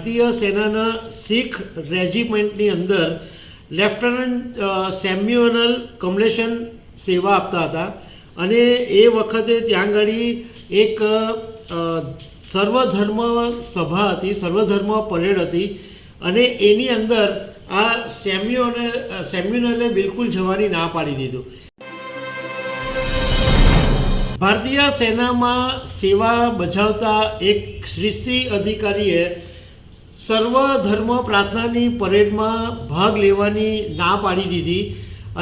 ભારતીય સેનાના શીખ રેજિમેન્ટની અંદર લેફ્ટનન્ટ સેમ્યુઅનલ કમલેશન સેવા આપતા હતા. અને એ વખતે ત્યાં આગળ એક સર્વધર્મ સભા હતી, સર્વધર્મ પરેડ હતી. અને એની અંદર આ સેમ્યુઅને સેમ્યુનલે બિલકુલ જવાની ના પાડી દીધું. ભારતીય સેનામાં સેવા બજાવતા એક શ્રી સ્ત્રી અધિકારીએ સર્વ ધર્મ પ્રાર્થનાની પરેડમાં ભાગ લેવાની ના પાડી દીધી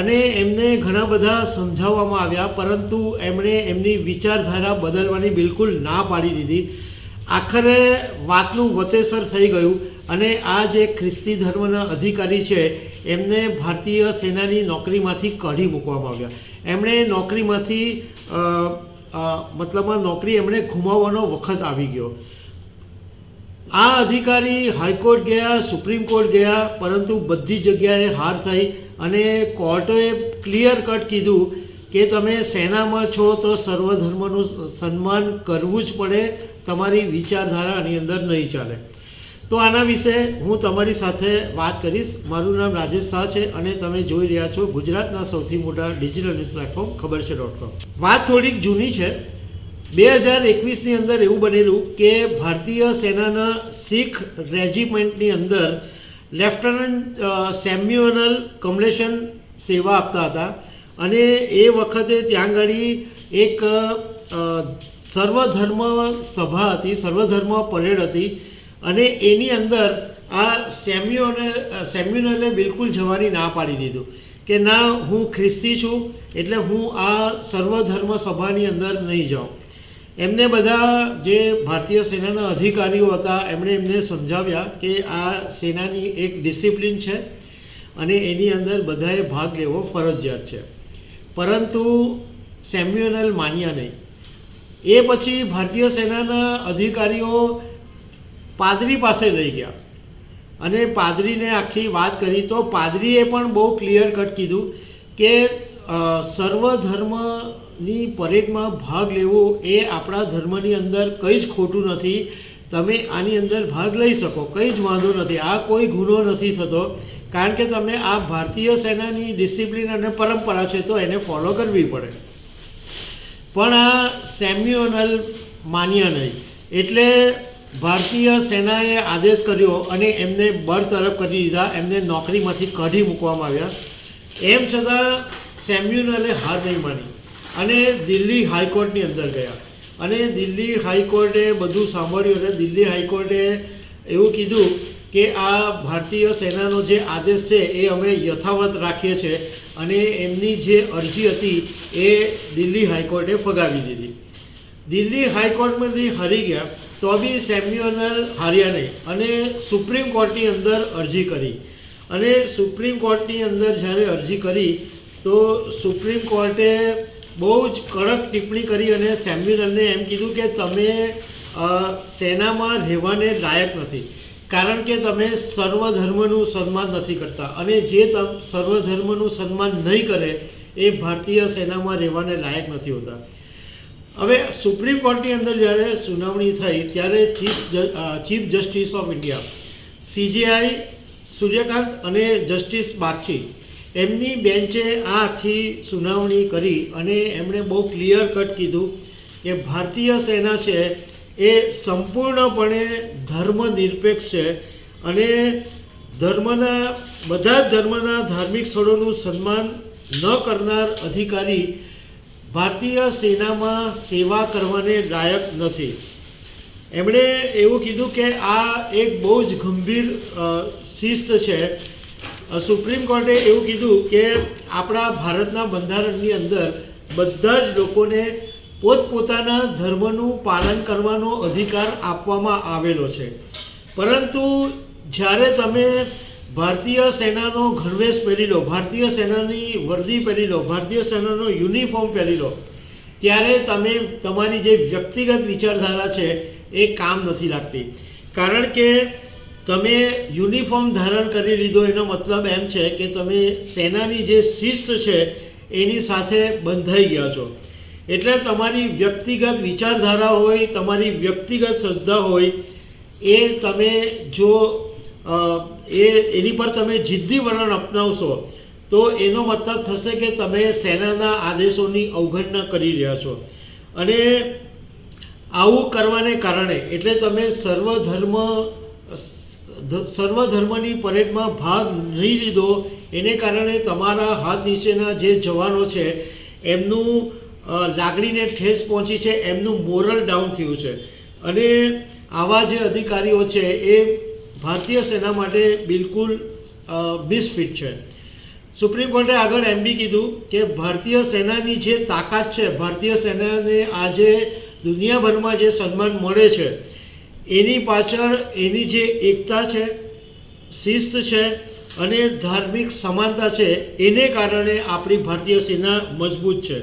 અને એમને ઘણા બધા સમજાવવામાં આવ્યા, પરંતુ એમણે એમની વિચારધારા બદલવાની બિલકુલ ના પાડી દીધી. આખરે વાતનું વતેસર થઈ ગયું અને આ જે ખ્રિસ્તી ધર્મના અધિકારી છે, એમને ભારતીય સેનાની નોકરીમાંથી કાઢી મૂકવામાં આવ્યા. એમણે નોકરીમાંથી મતલબમાં નોકરી એમણે ગુમાવવાનો વખત આવી ગયો. આ અધિકારી હાઈકોર્ટ ગયા, સુપ્રીમ કોર્ટ ગયા, પરંતુ બધી જગ્યાએ હાર થઈ અને કોર્ટે ક્લિયર કટ કીધું કે તમે સેનામાં છો તો સર્વધર્મનું સન્માન કરવું જ પડે, તમારી વિચારધારા આની અંદર નહીં ચાલે. તો આના વિશે હું તમારી સાથે વાત કરીશ. મારું નામ રાજેશ શાહ છે અને તમે જોઈ રહ્યા છો ગુજરાતના સૌથી મોટા ડિજિટલ ન્યૂઝ પ્લેટફોર્મ ખબર છે ડોટ કોમ વાત થોડીક જૂની છે. બે હજાર એકવીસની અંદર એવું બનેલું કે ભારતીય સેનાના શીખ રેજિમેન્ટની અંદર લેફ્ટનન્ટ સેમ્યુઅનલ કમલેશન સેવા આપતા હતા. અને એ વખતે ત્યાં આગળ એક સર્વધર્મ સભા હતી, સર્વધર્મ પરેડ હતી. અને એની અંદર આ સેમ્યુઅને સેમ્યુનલે બિલકુલ જવાની ના પાડી દીધું કે ના, હું ખ્રિસ્તી છું, એટલે હું આ સર્વધર્મ સભાની અંદર નહીં જાઉં. એમને બધા જે ભારતીય સેનાના અધિકારીઓ હતા એમણે એમને સમજાવ્યા કે આ સેનાની એક ડિસિપ્લિન છે અને એની અંદર બધાએ ભાગ લેવો ફરજિયાત છે. પરંતુ સેમ્યુઅલ માન્યા નહીં. એ પછી ભારતીય સેનાના અધિકારીઓ પાદરી પાસે લઈ ગયા. અને પાદરીને આખી વાત કરી તો પાદરીએ પણ બહુ ક્લિયર કટ કીધું કે અ, સર્વધર્મની પરેડમાં ભાગ લેવો એ આપણા ધર્મની અંદર કંઈ જ ખોટું નથી. તમે આની અંદર ભાગ લઈ શકો, કંઈ જ વાંધો નથી. આ કોઈ ગુનો નથી થતો. કારણ કે તમે આ ભારતીય સેનાની ડિસિપ્લિન અને પરંપરા છે તો એને ફોલો કરવી પડે. પણ આ સેમ્યુઅનલ માન્યા નહીં. એટલે ભારતીય સેનાએ આદેશ કર્યો અને એમને બરતરફ કરી દીધા. એમને નોકરીમાંથી કાઢી મૂકવામાં આવ્યા. એમ છતાં સેમ્યુનલે હાર નહીં માની. અને દિલ્હી હાઈકોર્ટની અંદર ગયા. અને દિલ્હી હાઈકોર્ટે બધું સાંભળ્યું અને દિલ્હી હાઈકોર્ટે એવું કીધું કે આ ભારતીય સેનાનો જે આદેશ છે એ અમે યથાવત રાખીએ છીએ અને એમની જે અરજી હતી એ દિલ્હી હાઈકોર્ટે ફગાવી દીધી. દિલ્હી હાઈકોર્ટમાંથી હારી ગયા તો બી સેમ્યુઅનલ હાર્યા નહીં અને સુપ્રીમ કોર્ટની અંદર અરજી કરી. અને સુપ્રીમ કોર્ટની અંદર જ્યારે અરજી કરી તો સુપ્રીમ કોર્ટે બહુ જ કડક ટિપ્પણી કરી અને સેમ્યુઅલને એમ કીધું કે તમે સેનામાં રહેવાને લાયક નથી. કારણ કે તમે સર્વધર્મનું સન્માન નથી કરતા અને જે તમ, સર્વધર્મનું સન્માન નહીં કરે એ ભારતીય સેનામાં રહેવાને લાયક નથી હોતા. હવે સુપ્રીમ કોર્ટની અંદર જ્યારે સુનાવણી થઈ ત્યારે chief chief justice of India CJI Surya Kant અને જસ્ટિસ બાગચી એમની બેન્ચે આ આખી સુનાવણી કરી અને એમણે બહુ ક્લિયર કટ કીધું કે ભારતીય સેના છે એ સંપૂર્ણપણે ધર્મ નિરપેક્ષ છે અને ધર્મના, બધા જ ધર્મના ધાર્મિક સ્થળોનું સન્માન ન કરનાર અધિકારી ભારતીય સેનામાં સેવા કરવાને લાયક નથી. એમણે એવું કીધું કે આ એક બહુ જ ગંભીર શિસ્ત છે સુપ્રીમ કોર્ટે એવું કીધું કે આપણા ભારતના બંધારણની અંદર બધા જ લોકોને પોતપોતાના ધર્મનું પાલન કરવાનો અધિકાર આપવામાં આવેલો છે. પરંતુ જ્યારે તમે ભારતીય સેનાનો ગણવેશ પહેરી લો, ભારતીય સેનાની વર્દી પહેરી લો, ભારતીય સેનાનો યુનિફોર્મ પહેરી લો, ત્યારે તમે, તમારી જે વ્યક્તિગત વિચારધારા છે એ કામ નથી લાગતી. કારણ કે તમે યુનિફોર્મ ધારણ કરી લીધો, એનો મતલબ એમ છે કે તમે સેનાની જે શિસ્ત છે, એની સાથે બંધાઈ ગયા છો. એટલે તમારી વ્યક્તિગત વિચારધારા હોય, તમારી વ્યક્તિગત શ્રદ્ધા હોય, એ તમે જો એ, એની પર તમે જિદ્દી વલણ અપનાવશો, તો એનો મતલબ થશે કે તમે સેનાના આદેશોની અવગણના કરી રહ્યા છો. અને આવું કરવાને કારણે, એટલે તમે સર્વધર્મ સર્વધર્મની પરેડમાં ભાગ નહીં લીધો, એને કારણે તમારા હાથ નીચેના જે જવાનો છે, એમનું લાગણીને ઠેસ પહોંચી છે, એમનું મોરલ ડાઉન થયું છે. અને આવા જે અધિકારીઓ છે, એ ભારતીય સેના માટે બિલકુલ મિસફિટ છે. સુપ્રીમ કોર્ટે આગળ એમ બી કીધું કે ભારતીય સેનાની જે તાકાત છે, ભારતીય સેનાને આજે દુનિયાભરમાં જે સન્માન મળે છે એની પાછળ એની જે એકતા છે, શિસ્ત છે અને ધાર્મિક સમાનતા છે, એને કારણે આપણી ભારતીય સેના મજબૂત છે.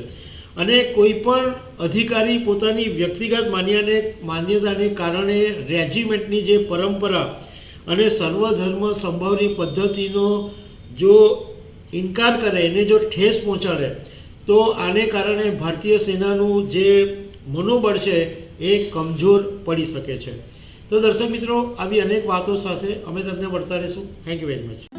અને કોઈ પણ અધિકારી પોતાની વ્યક્તિગત માન્યાને, માન્યતાને કારણે રેજિમેન્ટની જે પરંપરા અને સર્વધર્મ સંભવની પદ્ધતિનો જો ઇનકાર કરે, એને જો ઠેસ પહોંચાડે, તો આને કારણે ભારતીય સેનાનું જે મનોબળ છે એ કમજોર પડી શકે છે. તો દર્શક મિત્રો, આવી અનેક વાતો સાથે અમે તમને મળતા રહીશું. Thank you very much